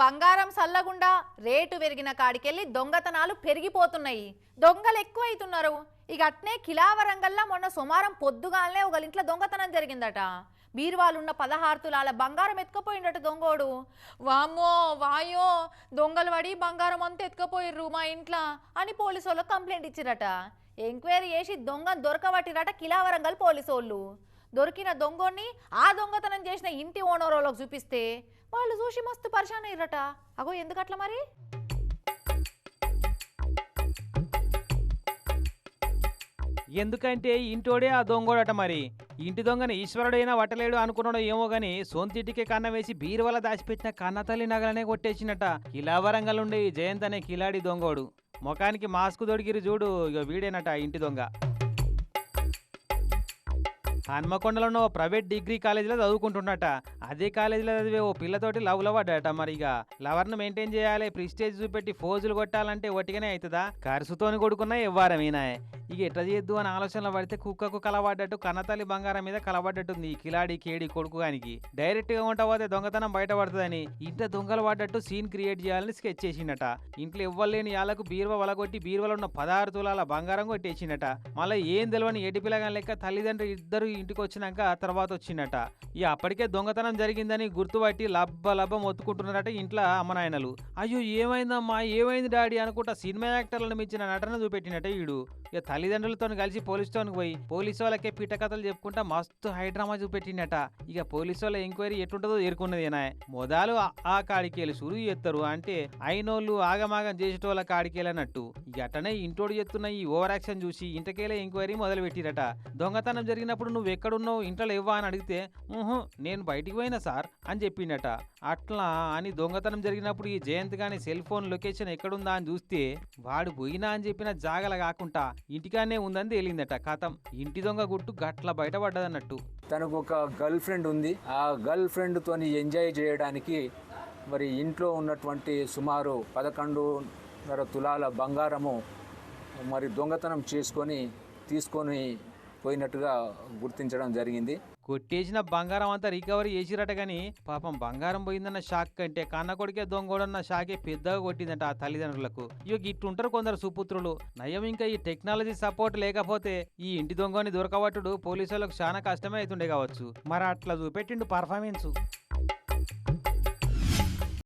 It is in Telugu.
బంగారం సల్లగుండా రేటు పెరిగిన కాడికెళ్ళి దొంగతనాలు పెరిగిపోతున్నాయి. దొంగలు ఎక్కువ అవుతున్నారు ఇక అట్నే కిలావరంగల్లా మొన్న సుమారం పొద్దుగాలనే ఒక ఇంట్లో దొంగతనం జరిగిందట. బీరువాలున్న పదహారు తులాల బంగారం ఎత్తుకపోయిండట దొంగోడు. వామ్మో వాయో దొంగలు పడి బంగారం అంతా ఎత్తుకపోయిర్రు మా ఇంట్లో అని పోలీసు వాళ్ళకి కంప్లైంట్ ఇచ్చిరట. ఎంక్వైరీ చేసి దొంగ దొరకబట్టిరట కిలావరంగల్ పోలీసు వాళ్ళు దొరికిన దొంగోని ఆ దొంగతనం చేసిన ఇంటి ఓనర్ వాళ్ళకి చూపిస్తే వాళ్ళు చూసి మస్తు పరిశాన్ అయ్యారట. అగో ఎందుకట్లా మరి? ఎందుకంటే ఇంటోడే ఆ దొంగోడట మరి. ఇంటి దొంగని ఈశ్వరుడైనా వట్టలేడు అనుకున్నాడో ఏమో గాని సొంతింటికి కన్న వేసి బీరువల దాచిపెట్టిన కన్నతల్లి నగలనే కొట్టేసినట కిలావరంగల్ ఉండే ఈ జయంత్ అనే కిలాడి దొంగోడు. ముఖానికి మాస్క్ దొడిగిరి చూడు ఇక వీడేనట ఇంటి దొంగ. హన్మకొండలో ఉన్న ఓ ప్రైవేట్ డిగ్రీ కాలేజీలో చదువుకుంటున్నట అదే కాలేజీలో చదివే ఓ పిల్లతోటి లవ్ లవ్వడట మరి ఇక లవర్ను మెయింటైన్ చేయాలి ప్రిస్టేజ్ చూపెట్టి ఫోజులు కొట్టాలంటే ఒట్టిగానే అవుతుందా? ఖర్చుతోని కొడుకున్నా ఇవ్వారమేనా ఇక ఎట్లా చేయొద్దు అని ఆలోచనలో పడితే కుక్కకు కలబడ్డట్టు కన్నతల్లి బంగారం మీద కలబడ్డట్టుంది ఈ కిలాడి కేడి కొడుకు గానికి. డైరెక్ట్గా ఉంటా పోతే దొంగతనం బయటపడుతుందని ఇంట్లో దొంగలు పడ్డట్టు సీన్ క్రియేట్ చేయాలని స్కెచ్ చేసిండట. ఇంట్లో ఇవ్వలేని యాలకు బీరువా వలగొట్టి బీరువలో ఉన్న పదహారు తులాల బంగారం కొట్టేసిండట. మళ్ళీ ఏం తెలియని ఎడి పిల్లగాని లెక్క తల్లిదండ్రులు ఇద్దరు ఇంటికి వచ్చినాక తర్వాత వచ్చిండట ఇక అప్పటికే దొంగతనం జరిగిందని గుర్తుపట్టి లబ్బ లబ్బ మొత్తుకుంటున్నారట ఇంట్లో అమ్మ నాయనలు. అయ్యో ఏమైందమ్మా? ఏమైంది డాడీ అనుకుంటా సినిమా యాక్టర్లను మించిన నటన చూపెట్టినట వీడు ఇక తల్లిదండ్రులతో కలిసి పోలీస్ స్టేషన్కి పోయి పోలీసు వాళ్ళకే పీట కథలు చెప్పుకుంటా మస్తు హైడ్రామా చూపెట్టిండట. ఇక పోలీసు వాళ్ళ ఎంక్వైరీ ఎట్టుంటుందో ఎరుకున్నది ఏనా మొదలు ఆ- కాడికేలు సురు చేస్తారు అంటే అయినోళ్ళు ఆగమాగం చేసేటోళ్ళ కాడికేలన్నట్టు ఇక అట్టనే ఇంటోడు చెప్తున్న ఈ ఓవర్ యాక్షన్ చూసి ఇంటకేలే ఎంక్వైరీ మొదలు పెట్టిరట దొంగతనం జరిగినప్పుడు నువ్వు ఎక్కడున్నావు ఇంట్లో ఇవ్వా అని అడిగితే నేను బయటికి పోయినా సార్ అని చెప్పిండట. అట్లా అని దొంగతనం జరిగినప్పుడు ఈ జయంత్ గాని సెల్ ఫోన్ లొకేషన్ ఎక్కడుందా అని చూస్తే వాడు పోయినా అని చెప్పిన జాగల కాకుండా ఇంటికానే ఉందని తేలిందట. కథం ఇంటి దొంగ గుట్టు గట్ల బయటపడ్డదన్నట్టు. తనకు ఒక గర్ల్ ఫ్రెండ్ ఉంది. ఆ గర్ల్ ఫ్రెండ్తోని ఎంజాయ్ చేయడానికి మరి ఇంట్లో ఉన్నటువంటి సుమారు పదకొండున్నర తులాల బంగారము మరి దొంగతనం చేసుకొని తీసుకొని పోయినట్టుగా గుర్తించడం జరిగింది. కొట్టేసిన బంగారం అంతా రికవరీ చేసిరట గాని పాపం బంగారం పోయిందన్న షాక్ కంటే కన్న కొడుకే దొంగోడన్న షాకే పెద్దగా కొట్టిందంట ఆ తల్లిదండ్రులకు. ఇక ఇట్టుంటారు కొందరు సుపుత్రులు. నయం ఇంకా ఈ టెక్నాలజీ సపోర్ట్ లేకపోతే ఈ ఇంటి దొంగని దొరకబట్టుడు పోలీసు వాళ్ళకు చాలా కష్టమే అవుతుండే కావచ్చు. మరి అట్లా చూపెట్టిండు పర్ఫార్మెన్స్